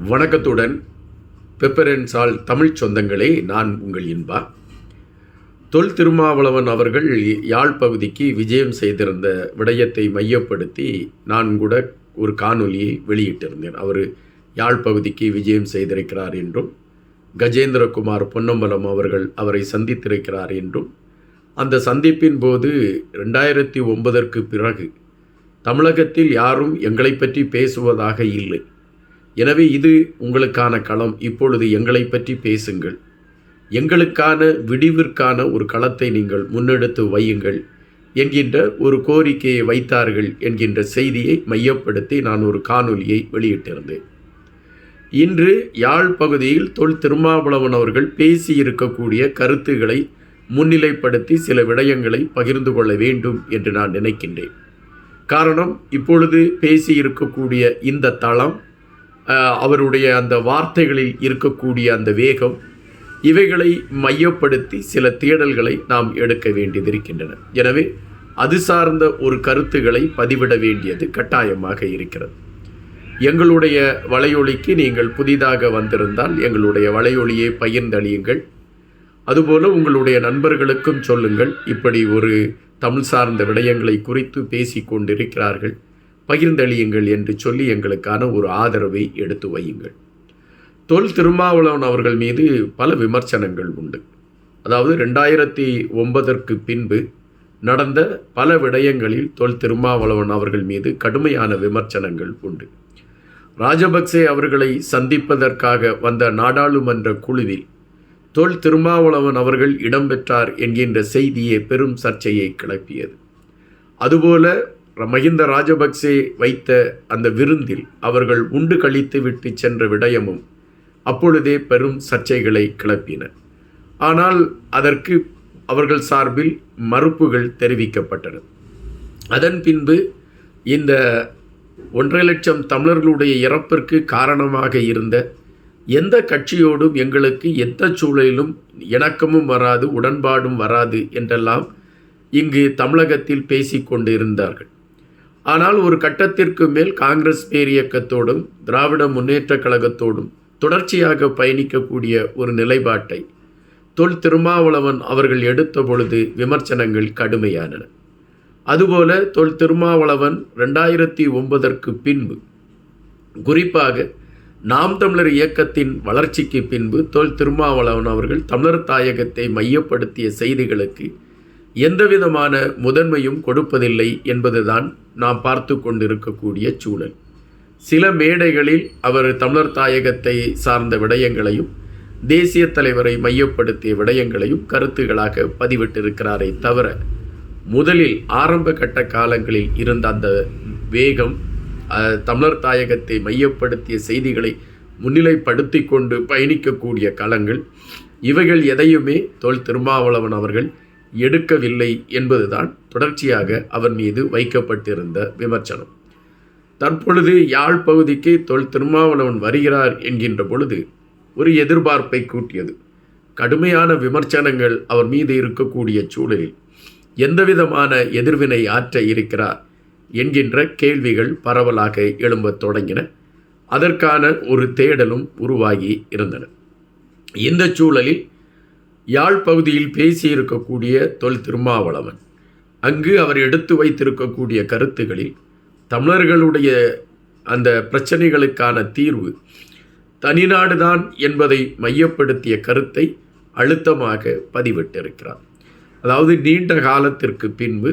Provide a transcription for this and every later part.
வணக்கத்துடன் பெப்பரன்சால் தமிழ் சொந்தங்களே நான் உங்கள் இன்பா. தொல் திருமாவளவன் அவர்கள் யாழ் பகுதிக்கு விஜயம் செய்திருந்த விடயத்தை மையப்படுத்தி நான் கூட ஒரு காணொலியை வெளியிட்டிருந்தேன். அவர் யாழ் பகுதிக்கு விஜயம் செய்திருக்கிறார் என்றும் கஜேந்திரகுமார் பொன்னம்பலம் அவர்கள் அவரை சந்தித்திருக்கிறார் என்றும் அந்த சந்திப்பின் போது ரெண்டாயிரத்தி ஒன்பதற்கு பிறகு தமிழகத்தில் யாரும் எங்களை பற்றி பேசுவதாக இல்லை. எனவே இது உங்களுக்கான களம். இப்பொழுது எங்களை பற்றி பேசுங்கள். எங்களுக்கான விடிவிற்கான ஒரு களத்தை நீங்கள் முன்னெடுத்து வையுங்கள் என்கின்ற ஒரு கோரிக்கையை வைத்தார்கள் என்கின்ற செய்தியை மையப்படுத்தி நான் ஒரு காணொலியை வெளியிட்டிருந்தேன். இன்று யாழ் பகுதியில் தொல் திருமாவளவன் அவர்கள் பேசியிருக்கக்கூடிய கருத்துக்களை முன்னிலைப்படுத்தி சில விடயங்களை பகிர்ந்து கொள்ள வேண்டும் என்று நான் நினைக்கின்றேன். காரணம் இப்பொழுது பேசியிருக்கக்கூடிய இந்த தளம் அவருடைய அந்த வார்த்தைகளில் இருக்கக்கூடிய அந்த வேகம் இவைகளை மையப்படுத்தி சில தேடல்களை நாம் எடுக்க வேண்டியதிருக்கின்றன எனவே அது சார்ந்த ஒரு கருத்துக்களை பதிவிட வேண்டியது கட்டாயமாக இருக்கிறது. எங்களுடைய வலையொலிக்கு நீங்கள் புதிதாக வந்திருந்தால் எங்களுடைய வலையொலியை பகிர்ந்தளியுங்கள். அதுபோல உங்களுடைய நண்பர்களுக்கும் சொல்லுங்கள். இப்படி ஒரு தமிழ் சார்ந்த விடயங்களை குறித்து பேசிக்கொண்டிருக்கிறார்கள். கொண்டிருக்கிறார்கள் பகிர்ந்தளியுங்கள் என்று சொல்லி எங்களுக்கான ஒரு ஆதரவை எடுத்து வையுங்கள். தொல் திருமாவளவன் அவர்கள் மீது பல விமர்சனங்கள் உண்டு. அதாவது ரெண்டாயிரத்தி ஒன்பதற்கு பின்பு நடந்த பல விடயங்களில் தொல் திருமாவளவன் அவர்கள் மீது கடுமையான விமர்சனங்கள் உண்டு. ராஜபக்சே அவர்களை சந்திப்பதற்காக வந்த நாடாளுமன்ற குழுவில் தொல் திருமாவளவன் அவர்கள் இடம்பெற்றார் என்கின்ற செய்தியே பெரும் சர்ச்சையை கிளப்பியது. அதுபோல மஹிந்த ராஜபக்சே வைத்த அந்த விருந்தில் அவர்கள் உண்டு கழித்து விட்டு சென்ற விடயமும் அப்பொழுதே பெரும் சர்ச்சைகளை கிளப்பின. ஆனால் அதற்கு அவர்கள் சார்பில் மறுப்புகள் தெரிவிக்கப்பட்டன. அதன் பின்பு இந்த ஒன்றரை லட்சம் தமிழர்களுடைய இறப்பிற்கு காரணமாக இருந்த எந்த கட்சியோடும் எங்களுக்கு எந்த சூழலிலும் இணக்கமும் வராது உடன்பாடும் வராது என்றெல்லாம் இங்கு தமிழகத்தில் பேசிக்கொண்டு இருந்தார்கள் ஆனால் ஒரு கட்டத்திற்கு மேல் காங்கிரஸ் பேரியக்கத்தோடும் திராவிட முன்னேற்றக் கழகத்தோடும் தொடர்ச்சியாக பயணிக்கக்கூடிய ஒரு நிலைப்பாட்டை தொல் திருமாவளவன் அவர்கள் எடுத்த பொழுது விமர்சனங்கள் கடுமையானன. அதுபோல தொல் திருமாவளவன் ரெண்டாயிரத்தி ஒன்பதற்கு பின்பு குறிப்பாக நாம் தமிழர் இயக்கத்தின் வளர்ச்சிக்கு பின்பு தொல் திருமாவளவன் அவர்கள் தமிழர் தாயகத்தை மையப்படுத்திய செய்திகளுக்கு எந்தவிதமான முதன்மையும் கொடுப்பதில்லை என்பதுதான் நாம் பார்த்து கொண்டிருக்கக்கூடிய சூழல். சில மேடைகளில் அவர் தமிழர் தாயகத்தை சார்ந்த விடயங்களையும் தேசிய தலைவரை மையப்படுத்திய விடயங்களையும் கருத்துகளாக பதிவிட்டிருக்கிறாரே தவிர முதலில் ஆரம்ப கட்ட காலங்களில் இருந்த அந்த வேகம் தமிழர் தாயகத்தை மையப்படுத்திய செய்திகளை முன்னிலைப்படுத்தி கொண்டு பயணிக்கக்கூடிய களங்கள் இவைகள் எதையுமே தொல் திருமாவளவன் அவர்கள் எடுக்கவில்லை என்பதுதான் தொடர்ச்சியாக அவர் மீது வைக்கப்பட்டிருந்த விமர்சனம். தற்பொழுது யாழ் பகுதிக்கு தொல் திருமாவளவன் வருகிறார் என்கின்ற பொழுது ஒரு எதிர்பார்ப்பை கூட்டியது. கடுமையான விமர்சனங்கள் அவர் மீது இருக்கக்கூடிய சூழலில் எந்தவிதமான எதிர்வினை ஆற்ற இருக்கிறார் என்கின்ற கேள்விகள் பரவலாக எழும்பத் தொடங்கின. அதற்கான ஒரு தேடலும் உருவாகி இருந்தன. இந்த சூழலில் யாழ் பகுதியில் பேசியிருக்கக்கூடிய தொல் திருமாவளவன். அங்கு அவர் எடுத்து வைத்திருக்கக்கூடிய கருத்துகளில் தமிழர்களுடைய அந்த பிரச்சனைகளுக்கான தீர்வு தனிநாடுதான் என்பதை மையப்படுத்திய கருத்தை அழுத்தமாக பதிவிட்டிருக்கிறார். அதாவது நீண்ட காலத்திற்கு பின்பு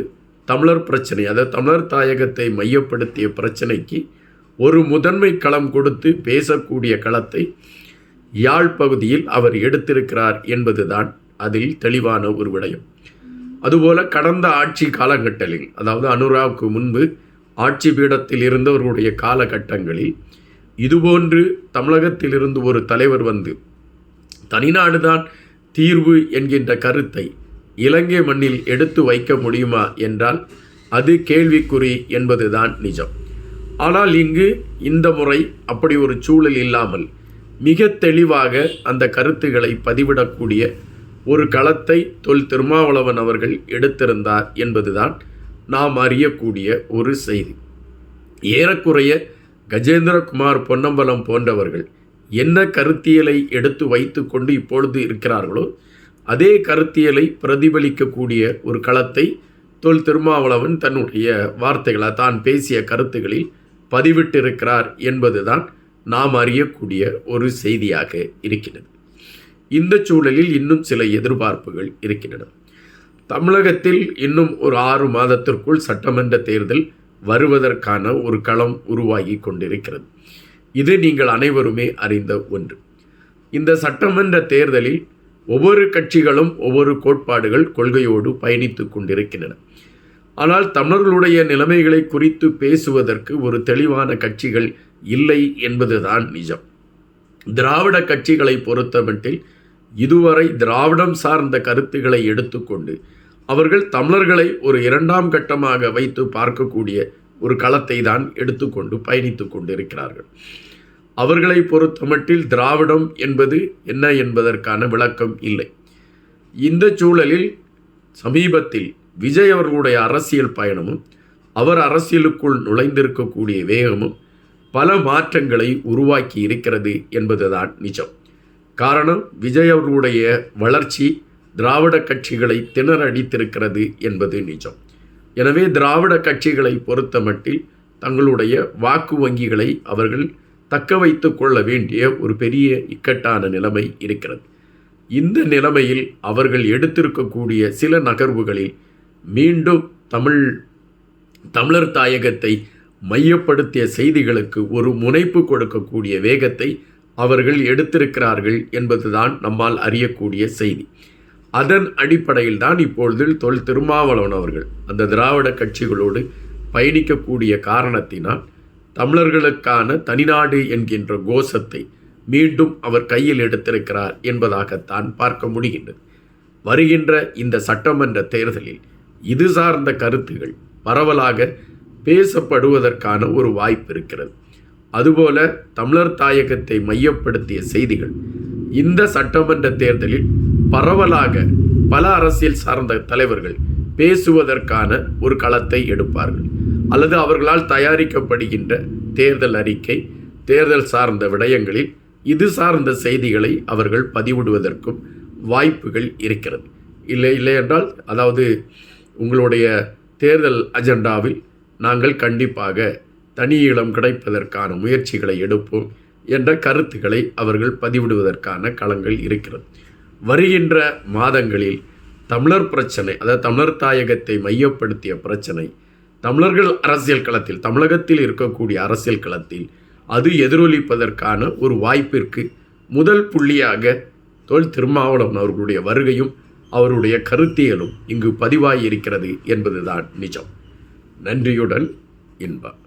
தமிழர் பிரச்சனை அதாவது தமிழர் தாயகத்தை மையப்படுத்திய பிரச்சனைக்கு ஒரு முதன்மை களம் கொடுத்து பேசக்கூடிய களத்தை யாழ் பகுதியில் அவர் எடுத்திருக்கிறார் என்பதுதான் அதில் தெளிவான ஒரு விடயம். அதுபோல கடந்த ஆட்சி காலகட்டத்தில் அதாவது அனுராவுக்கு முன்பு ஆட்சி பீடத்தில் இருந்தவர்களுடைய காலகட்டங்களில் இதுபோன்று தமிழகத்திலிருந்து ஒரு தலைவர் வந்து தனிநாடுதான் தீர்வு என்கின்ற கருத்தை இலங்கை மண்ணில் எடுத்து வைக்க முடியுமா என்றால் அது கேள்விக்குறி என்பதுதான் நிஜம். ஆனால் இங்கு இந்த முறை அப்படி ஒரு சூழல் இல்லாமல் மிக தெளிவாக அந்த கருத்துக்களை பதிவிடக்கூடிய ஒரு களத்தை தொல் திருமாவளவன் அவர்கள் எடுத்திருந்தார் என்பதுதான் நாம் அறியக்கூடிய ஒரு செய்தி. ஏறக்குறைய கஜேந்திரகுமார் பொன்னம்பலம் போன்றவர்கள் என்ன கருத்தியலை எடுத்து வைத்துக்கொண்டு இப்பொழுது இருக்கிறார்களோ அதே கருத்தியலை பிரதிபலிக்கக்கூடிய ஒரு களத்தை தொல் திருமாவளவன் தன்னுடைய வார்த்தைகளாக தான் பேசிய கருத்துகளில் பதிவிட்டிருக்கிறார் என்பதுதான் நாம் அறியக்கூடிய ஒரு செய்தியாக இருக்கிறது இந்த சூழலில் இன்னும் சில எதிர்பார்ப்புகள் இருக்கின்றன. தமிழகத்தில் இன்னும் ஒரு ஆறு மாதத்திற்குள் சட்டமன்ற தேர்தல் வருவதற்கான ஒரு களம் உருவாகி கொண்டிருக்கிறது. இது நீங்கள் அனைவருமே அறிந்த ஒன்று. இந்த சட்டமன்ற தேர்தலில் ஒவ்வொரு கட்சிகளும் ஒவ்வொரு கோட்பாடுகள் கொள்கையோடு பயணித்து கொண்டிருக்கின்றன. ஆனால் தமிழர்களுடைய நிலைமைகளை குறித்து பேசுவதற்கு ஒரு தெளிவான கட்சிகள் இல்லை என்பதுதான் நிஜம். திராவிட கட்சிகளை பொறுத்தமட்டில் இதுவரை திராவிடம் சார்ந்த கருத்துக்களை எடுத்துக்கொண்டு அவர்கள் தமிழர்களை ஒரு இரண்டாம் கட்டமாக வைத்து பார்க்கக்கூடிய ஒரு களத்தை தான் எடுத்துக்கொண்டு பயணித்து கொண்டிருக்கிறார்கள். அவர்களை பொறுத்தமட்டில் திராவிடம் என்பது என்ன என்பதற்கான விளக்கம் இல்லை. இந்த சூழலில் சமீபத்தில் விஜய் அவர்களுடைய அரசியல் பயணமும் அவர் அரசியலுக்குள் நுழைந்திருக்கக்கூடிய வேகமும் பல மாற்றங்களை உருவாக்கி இருக்கிறது என்பதுதான் நிஜம். காரணம் விஜய் அவர்களுடைய வளர்ச்சி திராவிட கட்சிகளை திணறடித்திருக்கிறது என்பது நிஜம். எனவே திராவிட கட்சிகளை பொறுத்தமட்டில் தங்களுடைய வாக்கு வங்கிகளை அவர்கள் தக்க வைத்து கொள்ள வேண்டிய ஒரு பெரிய இக்கட்டான நிலைமை இருக்கிறது. இந்த நிலைமையில் அவர்கள் எடுத்திருக்கக்கூடிய சில நகர்வுகளில் மீண்டும் தமிழ் தமிழர் தாயகத்தை மையப்படுத்திய செய்திகளுக்கு ஒரு முனைப்பு கொடுக்கக்கூடிய வேகத்தை அவர்கள் எடுத்திருக்கிறார்கள் என்பதுதான் நம்மால் அறியக்கூடிய செய்தி. அதன் அடிப்படையில் தான் இப்பொழுது தொல் திருமாவளவன் அவர்கள் அந்த திராவிட கட்சிகளோடு பயணிக்கக்கூடிய காரணத்தினால் தமிழர்களுக்கான தனிநாடு என்கின்ற கோஷத்தை மீண்டும் அவர் கையில் எடுத்திருக்கிறார் என்பதாகத்தான் பார்க்க முடிகின்றது. வருகின்ற இந்த சட்டமன்ற தேர்தலில் இது சார்ந்த கருத்துகள் பரவலாக பேசப்படுவதற்கான ஒரு வாய்ப்பு இருக்கிறது. அதுபோல தமிழர் தாயகத்தை மையப்படுத்திய செய்திகள் இந்த சட்டமன்ற தேர்தலில் பரவலாக பல அரசியல் சார்ந்த தலைவர்கள் பேசுவதற்கான ஒரு களத்தை எடுப்பார்கள். அல்லது அவர்களால் தயாரிக்கப்படுகின்ற தேர்தல் அறிக்கை தேர்தல் சார்ந்த விடயங்களில் இது சார்ந்த செய்திகளை அவர்கள் பதிவிடுவதற்கும் வாய்ப்புகள் இருக்கிறது. இல்லை இல்லை என்றால் அதாவது உங்களுடைய தேர்தல் அஜெண்டாவில் நாங்கள் கண்டிப்பாக தனி இடம் கிடைப்பதற்கான முயற்சிகளை எடுப்போம் என்ற கருத்துக்களை அவர்கள் பதிவிடுவதற்கான களங்கள் இருக்கிறது. வருகின்ற மாதங்களில் தமிழர் பிரச்சனை அதாவது தமிழர் தாயகத்தை மையப்படுத்திய பிரச்சனை தமிழர்கள் அரசியல் களத்தில் தமிழகத்தில் இருக்கக்கூடிய அரசியல் களத்தில் அது எதிரொலிப்பதற்கான ஒரு வாய்ப்பிற்கு முதல் புள்ளியாக தொல் திருமாவளவன் அவர்களுடைய வருகையும் அவருடைய கருத்தியலும் இங்கு பதிவாகி இருக்கிறது என்பதுதான் நிஜம். நன்றியுடன் இன்பம்.